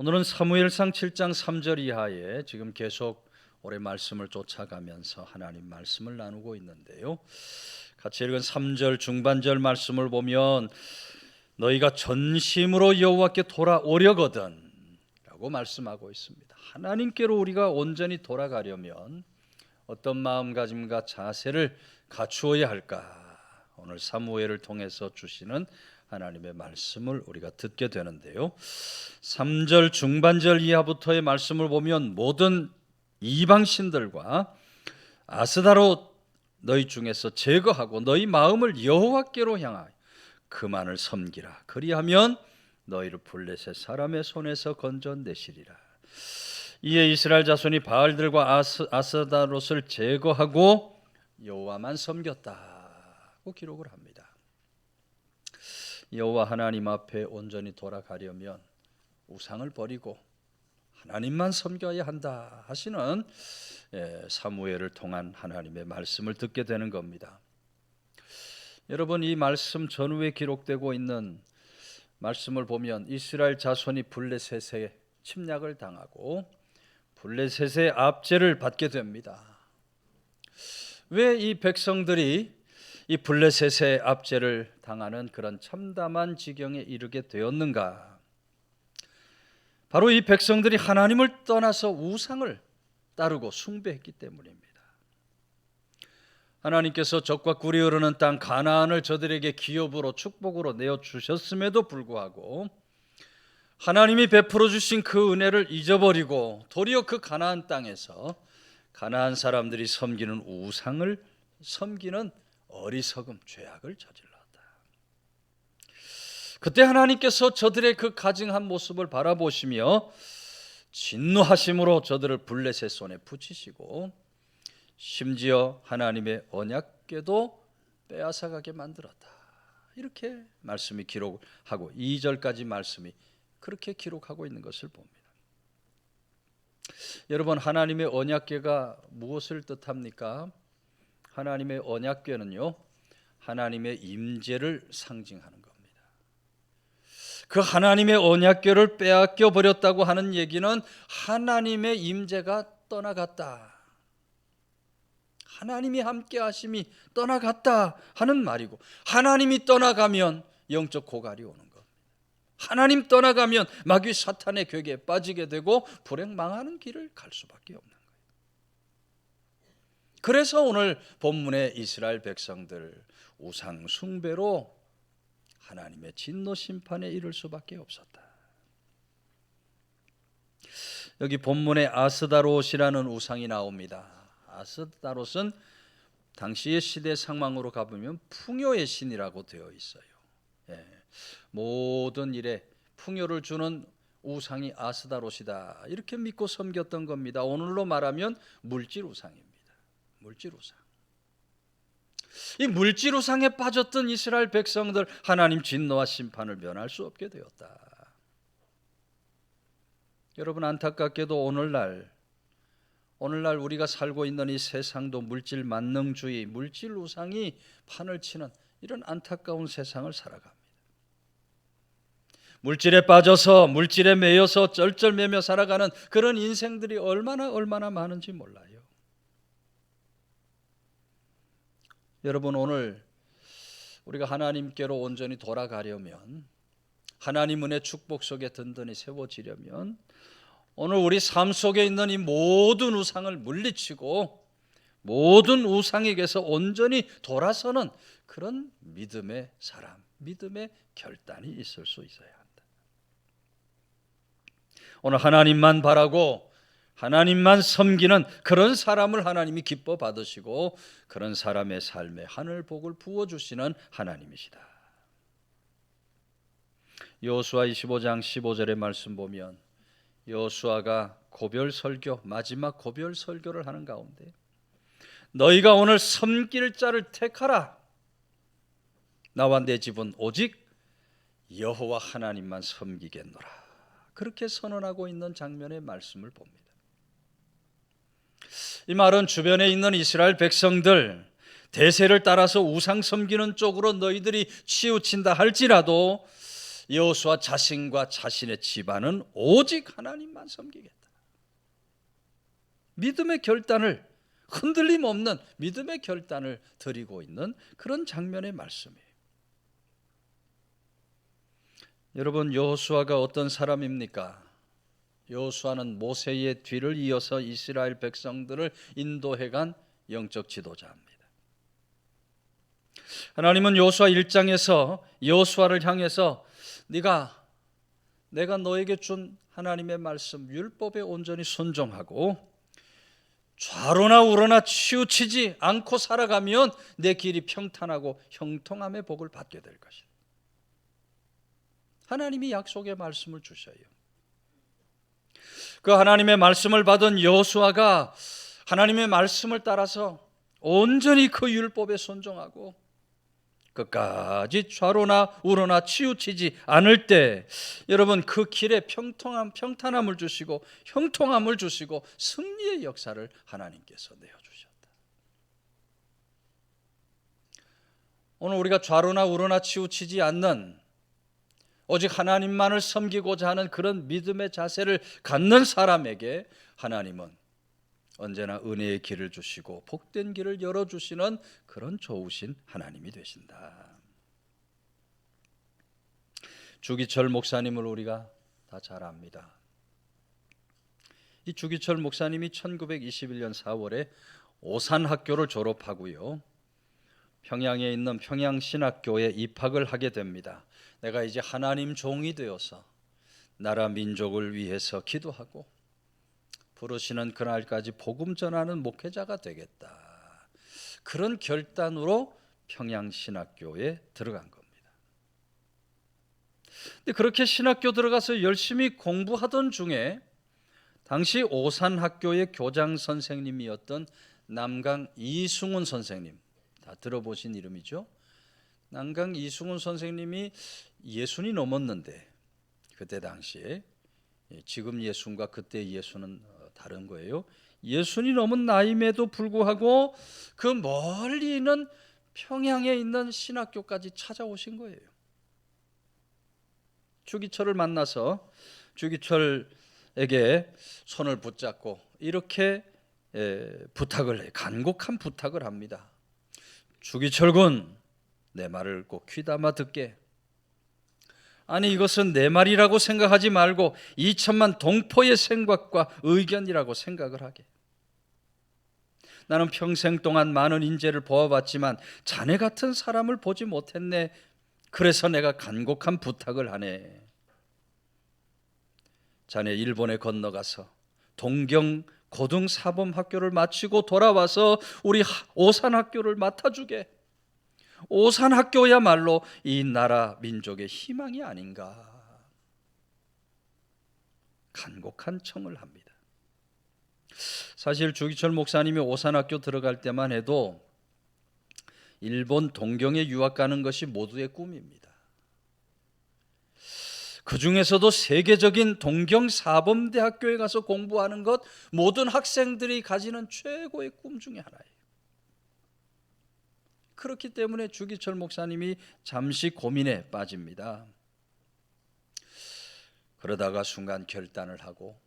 오늘은 사무엘상 7장 3절 이하에 지금 계속 올해 말씀을 쫓아가면서 하나님 말씀을 나누고 있는데요. 같이 읽은 3절 중반절 말씀을 보면 너희가 전심으로 여호와께 돌아오려거든 라고 말씀하고 있습니다. 하나님께로 우리가 온전히 돌아가려면 어떤 마음가짐과 자세를 갖추어야 할까? 오늘 사무엘을 통해서 주시는 하나님의 말씀을 우리가 듣게 되는데요. 3절 중반절 이하부터의 말씀을 보면 모든 이방 신들과 아스다로 너희 중에서 제거하고 너희 마음을 여호와께로 향하여 그만을 섬기라. 그리하면 너희를 블레셋 사람의 손에서 건져내시리라. 이에 이스라엘 자손이 바알들과 아스, 아스다롯을 제거하고 여호와만 섬겼다고 기록을 합니다. 여호와 하나님 앞에 온전히 돌아가려면 우상을 버리고 하나님만 섬겨야 한다 하시는 예, 사무엘을 통한 하나님의 말씀을 듣게 되는 겁니다. 여러분 이 말씀 전후에 기록되고 있는 말씀을 보면 이스라엘 자손이 블레셋에 침략을 당하고 블레셋의 압제를 받게 됩니다. 왜 이 백성들이 이 블레셋의 압제를 당하는 그런 참담한 지경에 이르게 되었는가? 바로 이 백성들이 하나님을 떠나서 우상을 따르고 숭배했기 때문입니다. 하나님께서 적과 꿀이 흐르는 땅 가나안을 저들에게 기업으로 축복으로 내어 주셨음에도 불구하고 하나님이 베풀어 주신 그 은혜를 잊어버리고 도리어 그 가나안 땅에서 가나안 사람들이 섬기는 우상을 섬기는 어리석음 죄악을 저질렀다. 그때 하나님께서 저들의 그 가증한 모습을 바라보시며 진노하심으로 저들을 블레셋 손에 붙이시고 심지어 하나님의 언약궤도 빼앗아가게 만들었다. 이렇게 말씀이 기록하고 2절까지 말씀이 그렇게 기록하고 있는 것을 봅니다. 여러분 하나님의 언약궤가 무엇을 뜻합니까? 하나님의 언약궤는요. 하나님의 임재를 상징하는 겁니다. 그 하나님의 언약궤를 빼앗겨 버렸다고 하는 얘기는 하나님의 임재가 떠나갔다. 하나님이 함께 하심이 떠나갔다 하는 말이고 하나님이 떠나가면 영적 고갈이 오는 겁니다. 하나님 떠나가면 마귀 사탄의 격에 빠지게 되고 불행 망하는 길을 갈 수밖에 없는. 그래서 오늘 본문의 이스라엘 백성들 우상 숭배로 하나님의 진노 심판에 이를 수밖에 없었다. 여기 본문에 아스다롯이라는 우상이 나옵니다. 아스다롯은 당시의 시대 상황으로 가보면 풍요의 신이라고 되어 있어요. 예, 모든 일에 풍요를 주는 우상이 아스다롯이다 이렇게 믿고 섬겼던 겁니다. 오늘로 말하면 물질 우상입니다. 물질 우상. 이 물질 우상에 빠졌던 이스라엘 백성들 하나님 진노와 심판을 면할 수 없게 되었다. 여러분 안타깝게도 오늘날 오늘날 우리가 살고 있는 이 세상도 물질 만능주의, 물질 우상이 판을 치는 이런 안타까운 세상을 살아갑니다. 물질에 빠져서 물질에 매여서 쩔쩔매며 살아가는 그런 인생들이 얼마나 얼마나 많은지 몰라요. 여러분 오늘 우리가 하나님께로 온전히 돌아가려면 하나님 은혜 축복 속에 든든히 세워지려면 오늘 우리 삶 속에 있는 이 모든 우상을 물리치고 모든 우상에게서 온전히 돌아서는 그런 믿음의 사람, 믿음의 결단이 있을 수 있어야 한다. 오늘 하나님만 바라고 하나님만 섬기는 그런 사람을 하나님이 기뻐 받으시고 그런 사람의 삶에 하늘 복을 부어 주시는 하나님이시다. 여호수아 25장 15절의 말씀 보면 여호수아가 고별 설교 마지막 고별 설교를 하는 가운데 너희가 오늘 섬길 자를 택하라 나와 내 집은 오직 여호와 하나님만 섬기겠노라 그렇게 선언하고 있는 장면의 말씀을 봅니다. 이 말은 주변에 있는 이스라엘 백성들 대세를 따라서 우상 섬기는 쪽으로 너희들이 치우친다 할지라도 여호수아 자신과 자신의 집안은 오직 하나님만 섬기겠다. 믿음의 결단을 흔들림 없는 믿음의 결단을 드리고 있는 그런 장면의 말씀이에요. 여러분 여호수아가 어떤 사람입니까? 여호수아는 모세의 뒤를 이어서 이스라엘 백성들을 인도해 간 영적 지도자입니다. 하나님은 여호수아 1장에서 여호수아를 향해서 네가 내가 너에게 준 하나님의 말씀 율법에 온전히 순종하고 좌로나 우로나 치우치지 않고 살아가면 내 길이 평탄하고 형통함의 복을 받게 될 것이다. 하나님이 약속의 말씀을 주셔요. 그 하나님의 말씀을 받은 여호수아가 하나님의 말씀을 따라서 온전히 그 율법에 순종하고 끝까지 좌로나 우로나 치우치지 않을 때 여러분 그 길에 평통함 평탄함을 주시고 형통함을 주시고 승리의 역사를 하나님께서 내어 주셨다. 오늘 우리가 좌로나 우로나 치우치지 않는 오직 하나님만을 섬기고자 하는 그런 믿음의 자세를 갖는 사람에게 하나님은 언제나 은혜의 길을 주시고 복된 길을 열어 주시는 그런 좋으신 하나님이 되신다. 주기철 목사님을 우리가 다 잘 압니다. 이 주기철 목사님이 1921년 4월에 오산 학교를 졸업하고요. 평양에 있는 평양신학교에 입학을 하게 됩니다. 내가 이제 하나님 종이 되어서 나라 민족을 위해서 기도하고 부르시는 그날까지 복음 전하는 목회자가 되겠다. 그런 결단으로 평양신학교에 들어간 겁니다. 근데 그렇게 신학교 들어가서 열심히 공부하던 중에 당시 오산학교의 교장 선생님이었던 남강 이승훈 선생님 다 들어보신 이름이죠. 남강 이승훈 선생님이 예순이 넘었는데 그때 당시에 예, 지금 예순과 그때 예수는 어, 다른 거예요. 예순이 넘은 나임에도 불구하고 그 멀리 있는 평양에 있는 신학교까지 찾아오신 거예요. 주기철을 만나서 주기철에게 손을 붙잡고 이렇게 에, 부탁을 해 간곡한 부탁을 합니다. 주기철군 내 말을 꼭 귀담아 듣게. 아니 이것은 내 말이라고 생각하지 말고 2천만 동포의 생각과 의견이라고 생각을 하게. 나는 평생 동안 많은 인재를 보아봤지만 자네 같은 사람을 보지 못했네. 그래서 내가 간곡한 부탁을 하네. 자네 일본에 건너가서 동경 고등 사범 학교를 마치고 돌아와서 우리 오산 학교를 맡아주게. 오산 학교야말로 이 나라 민족의 희망이 아닌가. 간곡한 청을 합니다. 사실 주기철 목사님이 오산 학교 들어갈 때만 해도 일본 동경에 유학 가는 것이 모두의 꿈입니다. 그 중에서도 세계적인 동경 사범대학교에 가서 공부하는 것 모든 학생들이 가지는 최고의 꿈 중에 하나예요. 그렇기 때문에 주기철 목사님이 잠시 고민에 빠집니다. 그러다가 순간 결단을 하고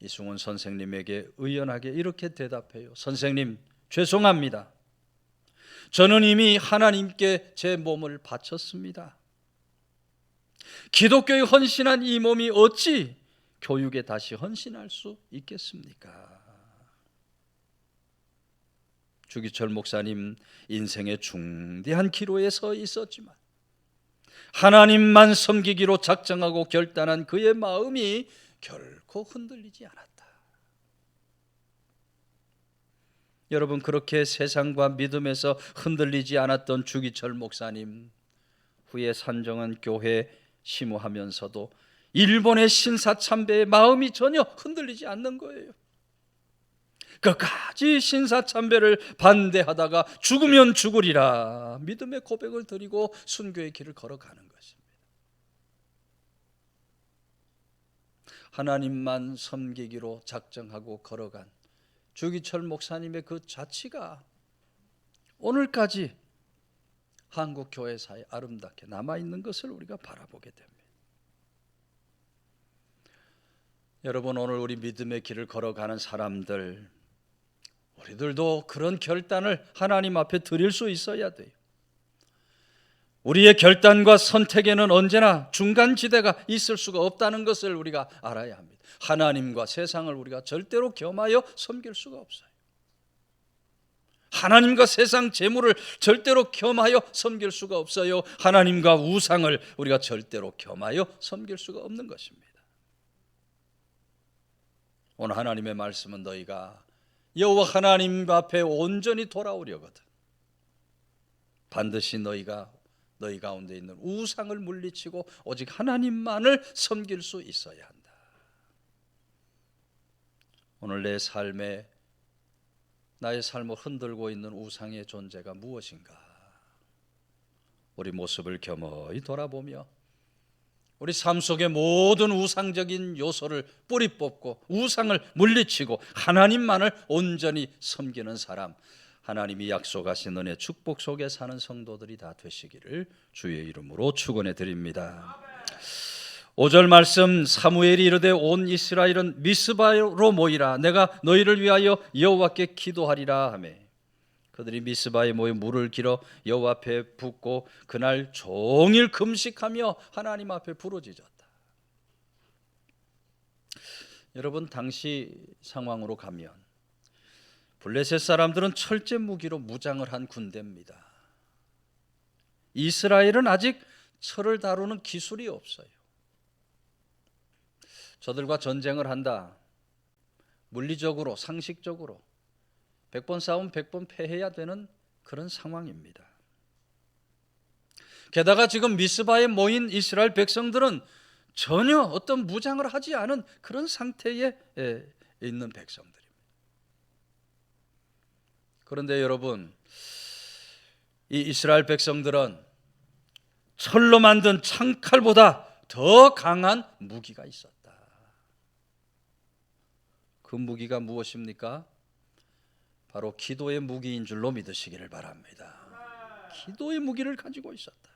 이승훈 선생님에게 의연하게 이렇게 대답해요. 선생님, 죄송합니다. 저는 이미 하나님께 제 몸을 바쳤습니다. 기독교에 헌신한 이 몸이 어찌 교육에 다시 헌신할 수 있겠습니까? 주기철 목사님 인생의 중대한 기로에 서 있었지만 하나님만 섬기기로 작정하고 결단한 그의 마음이 결코 흔들리지 않았다. 여러분 그렇게 세상과 믿음에서 흔들리지 않았던 주기철 목사님 후에 산정은 교회 심호하면서도 일본의 신사 참배의 마음이 전혀 흔들리지 않는 거예요. 끝까지 신사참배를 반대하다가 죽으면 죽으리라 믿음의 고백을 드리고 순교의 길을 걸어가는 것입니다. 하나님만 섬기기로 작정하고 걸어간 주기철 목사님의 그 자치가 오늘까지 한국 교회사에 아름답게 남아 있는 것을 우리가 바라보게 됩니다. 여러분 오늘 우리 믿음의 길을 걸어가는 사람들 우리들도 그런 결단을 하나님 앞에 드릴 수 있어야 돼요. 우리의 결단과 선택에는 언제나 중간 지대가 있을 수가 없다는 것을 우리가 알아야 합니다. 하나님과 세상을 우리가 절대로 겸하여 섬길 수가 없어요. 하나님과 세상 재물을 절대로 겸하여 섬길 수가 없어요. 하나님과 우상을 우리가 절대로 겸하여 섬길 수가 없는 것입니다. 오늘 하나님의 말씀은 너희가 여호와 하나님 앞에 온전히 돌아오려거든. 반드시 너희가 너희 가운데 있는 우상을 물리치고 오직 하나님만을 섬길 수 있어야 한다. 오늘 내 삶에 나의 삶을 흔들고 있는 우상의 존재가 무엇인가? 우리 모습을 겸허히 돌아보며 우리 삶 속의 모든 우상적인 요소를 뿌리 뽑고 우상을 물리치고 하나님만을 온전히 섬기는 사람 하나님이 약속하신 은혜 축복 속에 사는 성도들이 다 되시기를 주의 이름으로 축원해 드립니다. 5절 말씀 사무엘이 이르되 온 이스라엘은 미스바로 모이라 내가 너희를 위하여 여호와께 기도하리라 하매 그들이 미스바에 모여 물을 길어 여호와 앞에 붓고 그날 종일 금식하며 하나님 앞에 부르짖었다. 여러분 당시 상황으로 가면 블레셋 사람들은 철제 무기로 무장을 한 군대입니다. 이스라엘은 아직 철을 다루는 기술이 없어요. 저들과 전쟁을 한다. 물리적으로 상식적으로 100번 싸움 100번 패해야 되는 그런 상황입니다. 게다가 지금 미스바에 모인 이스라엘 백성들은 전혀 어떤 무장을 하지 않은 그런 상태에 있는 백성들입니다. 그런데 여러분, 이 이스라엘 백성들은 철로 만든 창칼보다 더 강한 무기가 있었다. 그 무기가 무엇입니까? 바로 기도의 무기인 줄로 믿으시기를 바랍니다. 기도의 무기를 가지고 있었다.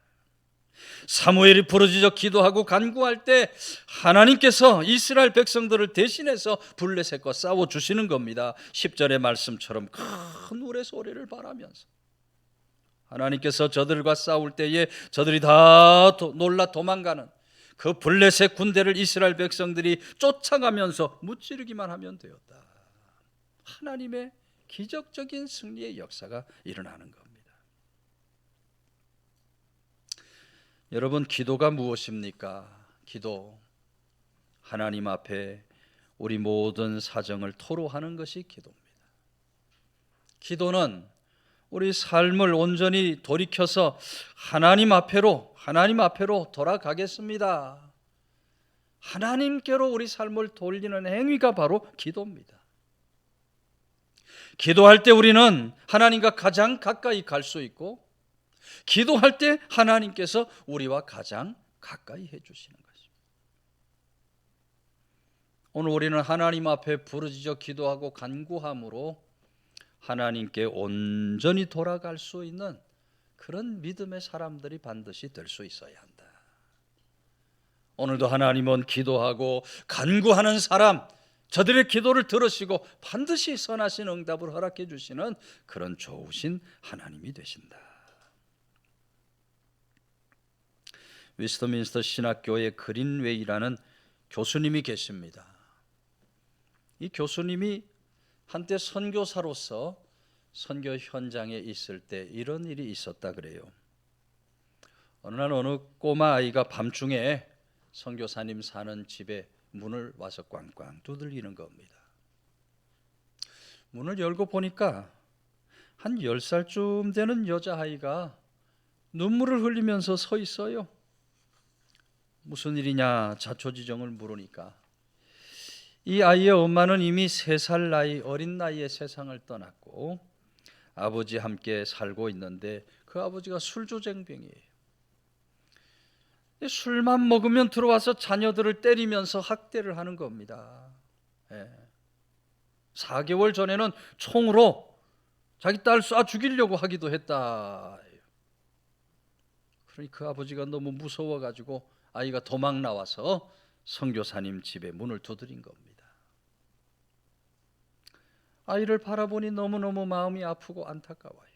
사무엘이 부르짖어 기도하고 간구할 때 하나님께서 이스라엘 백성들을 대신해서 블레셋과 싸워 주시는 겁니다. 10절의 말씀처럼 큰 울의 소리를 바라면서 하나님께서 저들과 싸울 때에 저들이 다 놀라 도망가는 그 블레셋 군대를 이스라엘 백성들이 쫓아가면서 무찌르기만 하면 되었다. 하나님의 기적적인 승리의 역사가 일어나는 겁니다. 여러분 기도가 무엇입니까? 기도 하나님 앞에 우리 모든 사정을 토로하는 것이 기도입니다. 기도는 우리 삶을 온전히 돌이켜서 하나님 앞에로 하나님 앞에로 돌아가겠습니다. 하나님께로 우리 삶을 돌리는 행위가 바로 기도입니다. 기도할 때 우리는 하나님과 가장 가까이 갈 수 있고 기도할 때 하나님께서 우리와 가장 가까이 해 주시는 것입니다. 오늘 우리는 하나님 앞에 부르짖어 기도하고 간구함으로 하나님께 온전히 돌아갈 수 있는 그런 믿음의 사람들이 반드시 될 수 있어야 한다. 오늘도 하나님은 기도하고 간구하는 사람, 저들의 기도를 들으시고 반드시 선하신 응답을 허락해 주시는 그런 좋으신 하나님이 되신다. 위스터민스터 신학교의 그린웨이라는 교수님이 계십니다. 이 교수님이 한때 선교사로서 선교 현장에 있을 때 이런 일이 있었다 그래요. 어느 날 어느 꼬마 아이가 밤중에 선교사님 사는 집에 문을 와서 꽝꽝 두들기는 겁니다. 문을 열고 보니까 한 10살쯤 되는 여자아이가 눈물을 흘리면서 서 있어요. 무슨 일이냐 자초지정을 물으니까 이 아이의 엄마는 이미 세살 나이 어린 나이에 세상을 떠났고 아버지 함께 살고 있는데 그 아버지가 술조쟁병이에요. 술만 먹으면 들어와서 자녀들을 때리면서 학대를 하는 겁니다. 예. 4개월 전에는 총으로 자기 딸 쏴 죽이려고 하기도 했다. 그러니 그 아버지가 너무 무서워 가지고 아이가 도망 나와서 선교사님 집에 문을 두드린 겁니다. 아이를 바라보니 너무너무 마음이 아프고 안타까워요.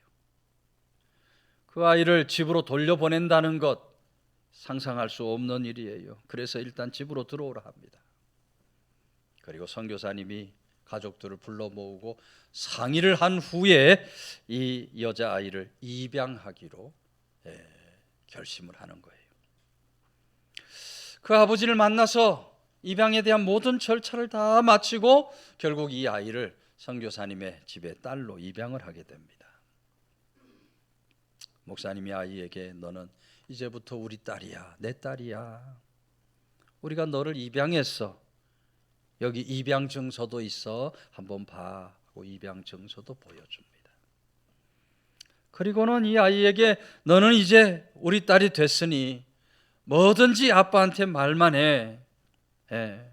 그 아이를 집으로 돌려보낸다는 것 상상할 수 없는 일이에요. 그래서 일단 집으로 들어오라 합니다. 그리고 선교사님이 가족들을 불러 모으고 상의를 한 후에 이 여자 아이를 입양하기로 예, 결심을 하는 거예요. 그 아버지를 만나서 입양에 대한 모든 절차를 다 마치고 결국 이 아이를 선교사님의 집에 딸로 입양을 하게 됩니다. 목사님이 아이에게 너는 이제부터 우리 딸이야, 내 딸이야. 우리가 너를 입양했어. 여기 입양 증서도 있어. 한번 봐. 하고 입양 증서도 보여줍니다. 그리고는 이 아이에게 너는 이제 우리 딸이 됐으니 뭐든지 아빠한테 말만 해. 예.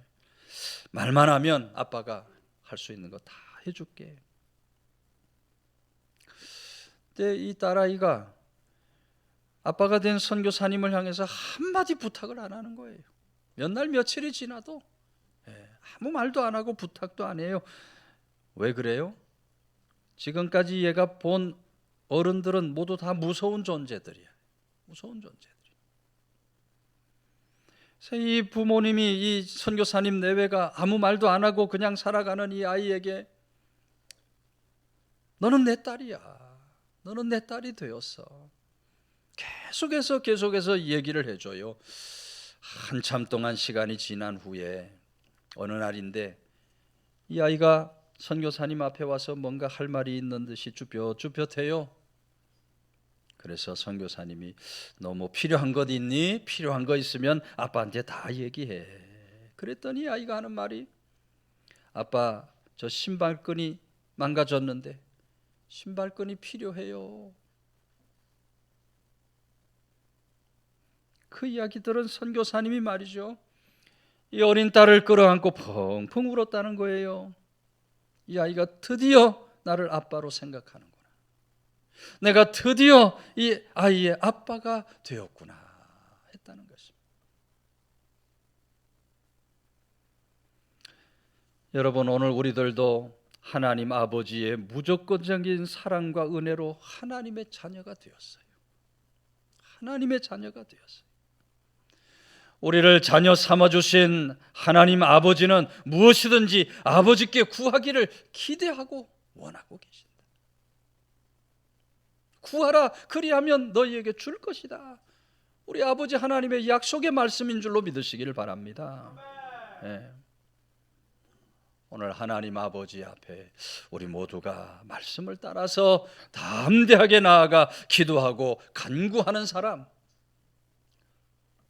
말만 하면 아빠가 할 수 있는 거 다 해줄게. 근데 이 딸아이가 아빠가 된 선교사님을 향해서 한마디 부탁을 안 하는 거예요. 몇 날 며칠이 지나도 예, 아무 말도 안 하고 부탁도 안 해요. 왜 그래요? 지금까지 얘가 본 어른들은 모두 다 무서운 존재들이야. 무서운 존재들. 이 부모님이 이 선교사님 내외가 아무 말도 안 하고 그냥 살아가는 이 아이에게 너는 내 딸이야. 너는 내 딸이 되었어. 계속해서 계속해서 얘기를 해줘요. 한참 동안 시간이 지난 후에 어느 날인데 이 아이가 선교사님 앞에 와서 뭔가 할 말이 있는 듯이 쭈뼛쭈뼛해요. 그래서 선교사님이 너뭐 필요한 것 있니? 필요한 거 있으면 아빠한테 다 얘기해. 그랬더니 아이가 하는 말이 아빠 저 신발끈이 망가졌는데 신발끈이 필요해요. 그 이야기 들은 선교사님이 말이죠. 이 어린 딸을 끌어안고 펑펑 울었다는 거예요. 이 아이가 드디어 나를 아빠로 생각하는구나. 내가 드디어 이 아이의 아빠가 되었구나 했다는 것입니다. 여러분 오늘 우리들도 하나님 아버지의 무조건적인 사랑과 은혜로 하나님의 자녀가 되었어요. 하나님의 자녀가 되었어요. 우리를 자녀 삼아 주신 하나님 아버지는 무엇이든지 아버지께 구하기를 기대하고 원하고 계신다. 구하라 그리하면 너희에게 줄 것이다. 우리 아버지 하나님의 약속의 말씀인 줄로 믿으시기를 바랍니다. 예. 오늘 하나님 아버지 앞에 우리 모두가 말씀을 따라서 담대하게 나아가 기도하고 간구하는 사람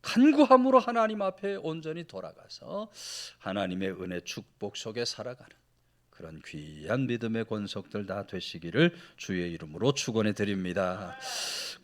간구함으로 하나님 앞에 온전히 돌아가서 하나님의 은혜 축복 속에 살아가는 그런 귀한 믿음의 권속들 다 되시기를 주의 이름으로 축원해 드립니다.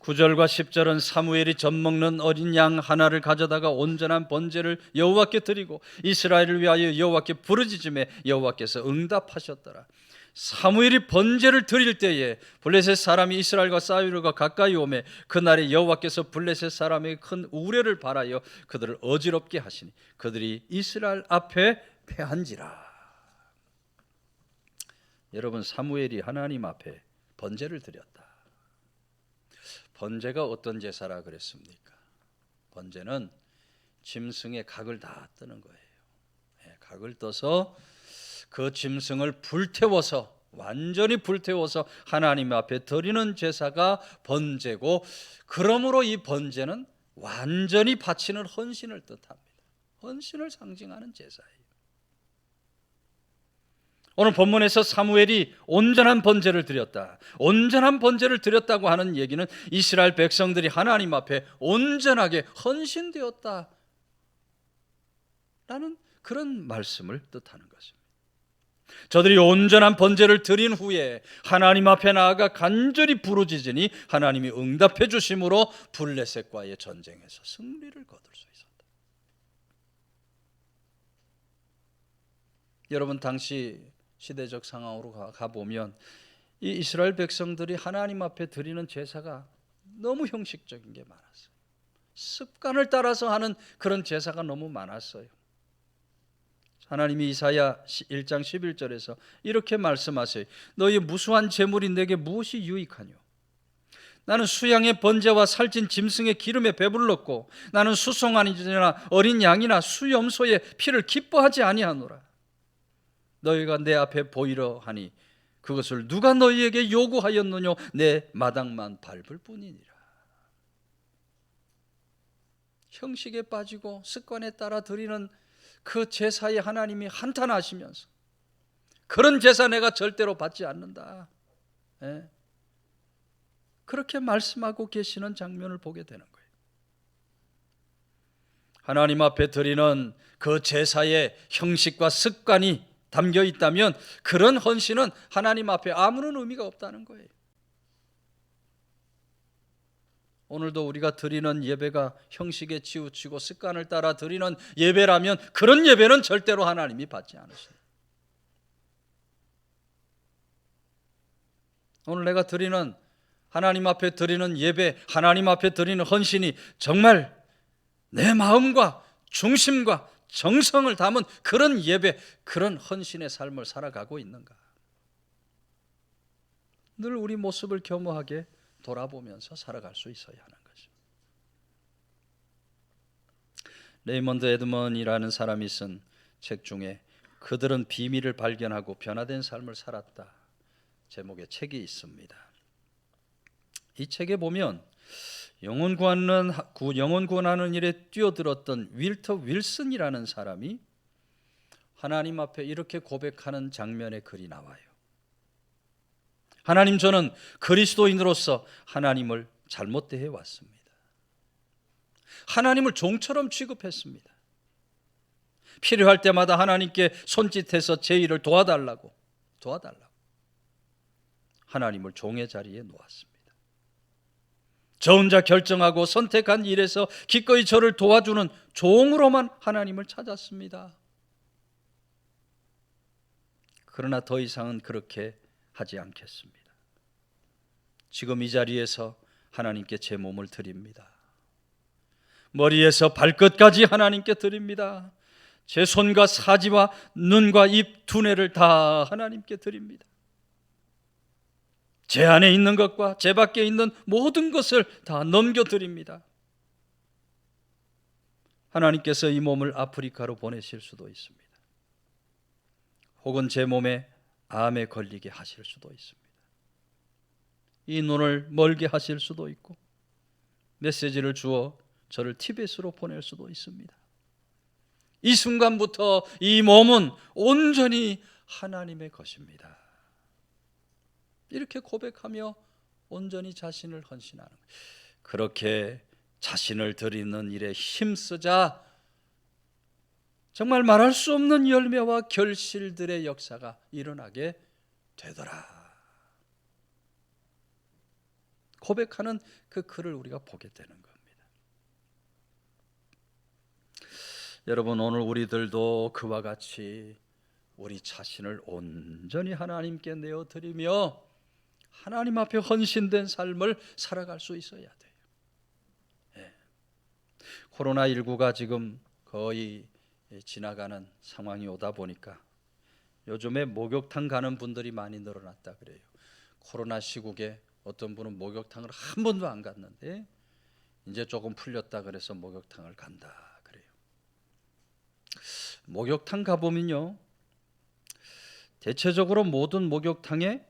9절과 10절은 사무엘이 젖먹는 어린 양 하나를 가져다가 온전한 번제를 여호와께 드리고 이스라엘을 위하여 여호와께 부르짖음에 여호와께서 응답하셨더라. 사무엘이 번제를 드릴 때에 블레셋 사람이 이스라엘과 싸우려가 가까이 오매 그날에 여호와께서 블레셋 사람의 큰 우려를 바라여 그들을 어지럽게 하시니 그들이 이스라엘 앞에 패한지라. 여러분 사무엘이 하나님 앞에 번제를 드렸다. 번제가 어떤 제사라 그랬습니까? 번제는 짐승의 각을 다 뜨는 거예요. 예, 각을 떠서 그 짐승을 불태워서 완전히 불태워서 하나님 앞에 드리는 제사가 번제고 그러므로 이 번제는 완전히 바치는 헌신을 뜻합니다. 헌신을 상징하는 제사예요. 오늘 본문에서 사무엘이 온전한 번제를 드렸다. 온전한 번제를 드렸다고 하는 얘기는 이스라엘 백성들이 하나님 앞에 온전하게 헌신되었다. 라는 그런 말씀을 뜻하는 것입니다. 저들이 온전한 번제를 드린 후에 하나님 앞에 나아가 간절히 부르짖으니 하나님이 응답해 주심으로 블레셋과의 전쟁에서 승리를 거둘 수 있었다. 여러분 당시 시대적 상황으로 가, 보면 이 이스라엘 백성들이 하나님 앞에 드리는 제사가 너무 형식적인 게 많았어요. 습관을 따라서 하는 그런 제사가 너무 많았어요. 하나님이 이사야 1장 11절에서 이렇게 말씀하세요. 너희 무수한 재물이 내게 무엇이 유익하뇨? 나는 수양의 번제와 살찐 짐승의 기름에 배불렀고 나는 수송아니나 어린 양이나 수염소의 피를 기뻐하지 아니하노라. 너희가 내 앞에 보이려 하니 그것을 누가 너희에게 요구하였느뇨 내 마당만 밟을 뿐이니라. 형식에 빠지고 습관에 따라 드리는 그 제사에 하나님이 한탄하시면서 그런 제사 내가 절대로 받지 않는다. 예. 그렇게 말씀하고 계시는 장면을 보게 되는 거예요. 하나님 앞에 드리는 그 제사의 형식과 습관이 담겨 있다면 그런 헌신은 하나님 앞에 아무런 의미가 없다는 거예요. 오늘도 우리가 드리는 예배가 형식에 치우치고 습관을 따라 드리는 예배라면 그런 예배는 절대로 하나님이 받지 않으십니다. 오늘 내가 드리는 하나님 앞에 드리는 예배, 하나님 앞에 드리는 헌신이 정말 내 마음과 중심과 정성을 담은 그런 예배, 그런 헌신의 삶을 살아가고 있는가? 늘 우리 모습을 겸허하게 돌아보면서 살아갈 수 있어야 하는 것입니다. 레이먼드 에드먼이라는 사람이 쓴 책 중에 그들은 비밀을 발견하고 변화된 삶을 살았다 제목의 책이 있습니다. 이 책에 보면 영혼 구하는 영혼 구원하는 일에 뛰어들었던 윌터 윌슨이라는 사람이 하나님 앞에 이렇게 고백하는 장면의 글이 나와요. 하나님 저는 그리스도인으로서 하나님을 잘못 대해 왔습니다. 하나님을 종처럼 취급했습니다. 필요할 때마다 하나님께 손짓해서 제 일을 도와달라고 도와달라고 하나님을 종의 자리에 놓았습니다. 저 혼자 결정하고 선택한 일에서 기꺼이 저를 도와주는 종으로만 하나님을 찾았습니다. 그러나 더 이상은 그렇게 하지 않겠습니다. 지금 이 자리에서 하나님께 제 몸을 드립니다. 머리에서 발끝까지 하나님께 드립니다. 제 손과 사지와 눈과 입, 두뇌를 다 하나님께 드립니다. 제 안에 있는 것과 제 밖에 있는 모든 것을 다 넘겨드립니다. 하나님께서 이 몸을 아프리카로 보내실 수도 있습니다. 혹은 제 몸에 암에 걸리게 하실 수도 있습니다. 이 눈을 멀게 하실 수도 있고 메시지를 주어 저를 티벳으로 보낼 수도 있습니다. 이 순간부터 이 몸은 온전히 하나님의 것입니다. 이렇게 고백하며 온전히 자신을 헌신하는. 그렇게 자신을 드리는 일에 힘쓰자 정말 말할 수 없는 열매와 결실들의 역사가 일어나게 되더라. 고백하는 그 글을 우리가 보게 되는 겁니다. 여러분 오늘 우리들도 그와 같이 우리 자신을 온전히 하나님께 내어 드리며 하나님 앞에 헌신된 삶을 살아갈 수 있어야 돼요. 예. 코로나 19가 지금 거의 지나가는 상황이 오다 보니까 요즘에 목욕탕 가는 분들이 많이 늘어났다 그래요. 코로나 시국에 어떤 분은 목욕탕을 한 번도 안 갔는데 이제 조금 풀렸다 그래서 목욕탕을 간다 그래요. 목욕탕 가 보면요. 대체적으로 모든 목욕탕에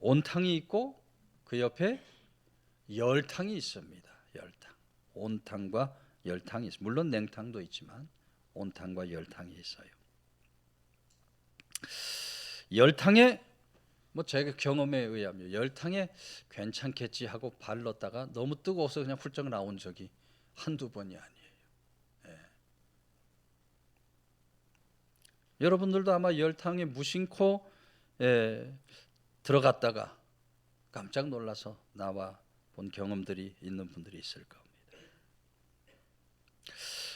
온탕이 있고 그 옆에 열탕이 있습니다. 열탕. 온탕과 열탕이 있습니다. 물론 냉탕도 있지만 온탕과 열탕이 있어요. 열탕에 뭐 제가 경험에 의하면 열탕에 괜찮겠지 하고 발 넣었다가 너무 뜨거워서 그냥 훌쩍 나온 적이 한두 번이 아니에요. 예. 여러분들도 아마 열탕에 무심코 예, 들어갔다가 깜짝 놀라서 나와 본 경험들이 있는 분들이 있을 겁니다.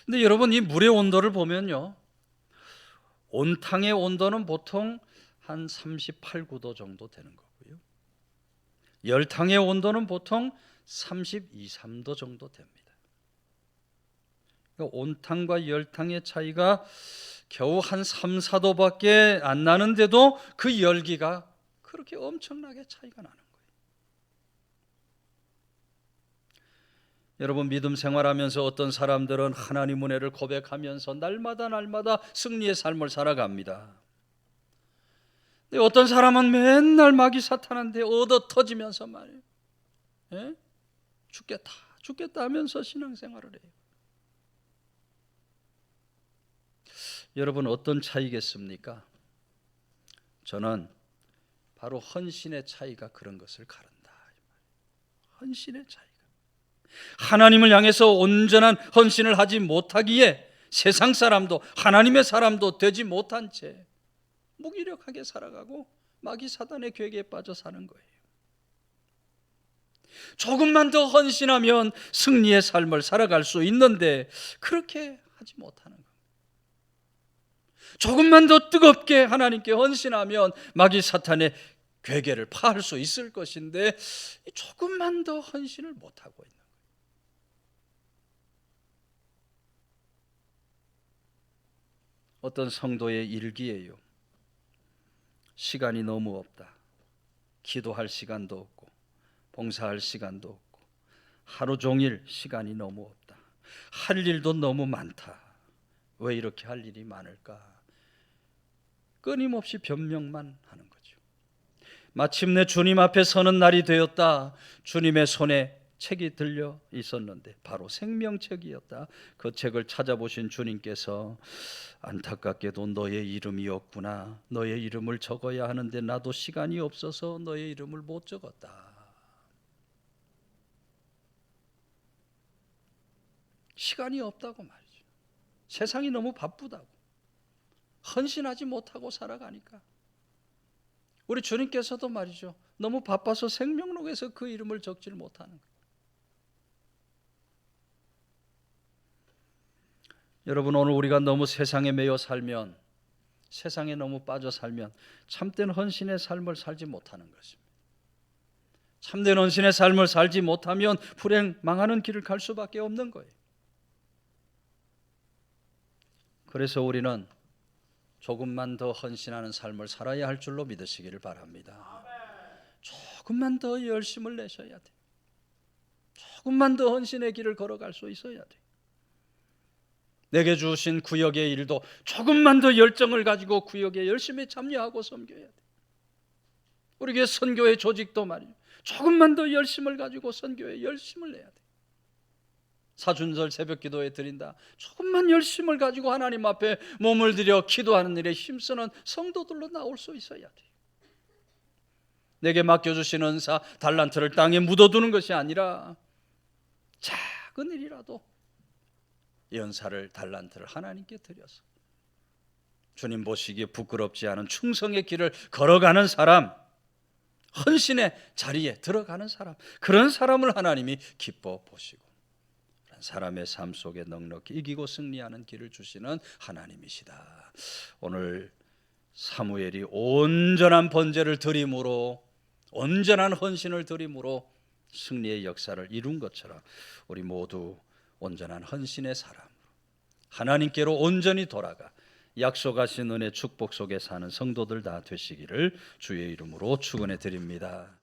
근데 여러분 이 물의 온도를 보면요. 온탕의 온도는 보통 한 38, 9도 정도 되는 거고요. 열탕의 온도는 보통 32, 3도 정도 됩니다. 그러니까 온탕과 열탕의 차이가 겨우 한 3, 4도밖에 안 나는데도 그 열기가 그렇게 엄청나게 차이가 나는 거예요. 여러분 믿음 생활하면서 어떤 사람들은 하나님 은혜를 고백하면서 날마다 날마다 승리의 삶을 살아갑니다. 어떤 사람은 맨날 마귀 사탄한테 얻어 터지면서 말이에요. 예? 죽겠다, 죽겠다 하면서 신앙생활을 해요. 여러분 어떤 차이겠습니까? 저는 바로 헌신의 차이가 그런 것을 가른다. 헌신의 차이가. 하나님을 향해서 온전한 헌신을 하지 못하기에 세상 사람도 하나님의 사람도 되지 못한 채 무기력하게 살아가고 마귀 사단의 괴계에 빠져 사는 거예요. 조금만 더 헌신하면 승리의 삶을 살아갈 수 있는데 그렇게 하지 못하는 거예요. 조금만 더 뜨겁게 하나님께 헌신하면 마귀 사탄의 괴계를 파할 수 있을 것인데 조금만 더 헌신을 못 하고 있는. 어떤 성도의 일기예요. 시간이 너무 없다. 기도할 시간도 없고 봉사할 시간도 없고 하루 종일 시간이 너무 없다. 할 일도 너무 많다. 왜 이렇게 할 일이 많을까? 끊임없이 변명만 하는 거죠. 마침내 주님 앞에 서는 날이 되었다. 주님의 손에 책이 들려 있었는데 바로 생명책이었다. 그 책을 찾아보신 주님께서 안타깝게도 너의 이름이 없구나. 너의 이름을 적어야 하는데 나도 시간이 없어서 너의 이름을 못 적었다. 시간이 없다고 말이죠. 세상이 너무 바쁘다고. 헌신하지 못하고 살아가니까. 우리 주님께서도 말이죠. 너무 바빠서 생명록에서 그 이름을 적질 못하는 거예요. 여러분 오늘 우리가 너무 세상에 매여 살면 세상에 너무 빠져 살면 참된 헌신의 삶을 살지 못하는 것입니다. 참된 헌신의 삶을 살지 못하면 불행 망하는 길을 갈 수밖에 없는 거예요. 그래서 우리는 조금만 더 헌신하는 삶을 살아야 할 줄로 믿으시기를 바랍니다. 조금만 더 열심을 내셔야 돼. 조금만 더 헌신의 길을 걸어갈 수 있어야 돼. 내게 주신 구역의 일도 조금만 더 열정을 가지고 구역에 열심히 참여하고 섬겨야 돼. 우리 교회 선교의 조직도 말이에요. 조금만 더 열심을 가지고 선교에 열심을 내야 돼. 사준절 새벽 기도에 드린다. 조금만 열심을 가지고 하나님 앞에 몸을 들여 기도하는 일에 힘쓰는 성도들로 나올 수 있어야 돼. 내게 맡겨주신 은사 달란트를 땅에 묻어두는 것이 아니라 작은 일이라도 연사를 달란트를 하나님께 드려서 주님 보시기에 부끄럽지 않은 충성의 길을 걸어가는 사람 헌신의 자리에 들어가는 사람 그런 사람을 하나님이 기뻐 보시고 사람의 삶 속에 넉넉히 이기고 승리하는 길을 주시는 하나님이시다. 오늘 사무엘이 온전한 번제를 드림으로 온전한 헌신을 드림으로 승리의 역사를 이룬 것처럼 우리 모두 온전한 헌신의 사람 하나님께로 온전히 돌아가 약속하신 은혜 축복 속에 사는 성도들 다 되시기를 주의 이름으로 축원해 드립니다.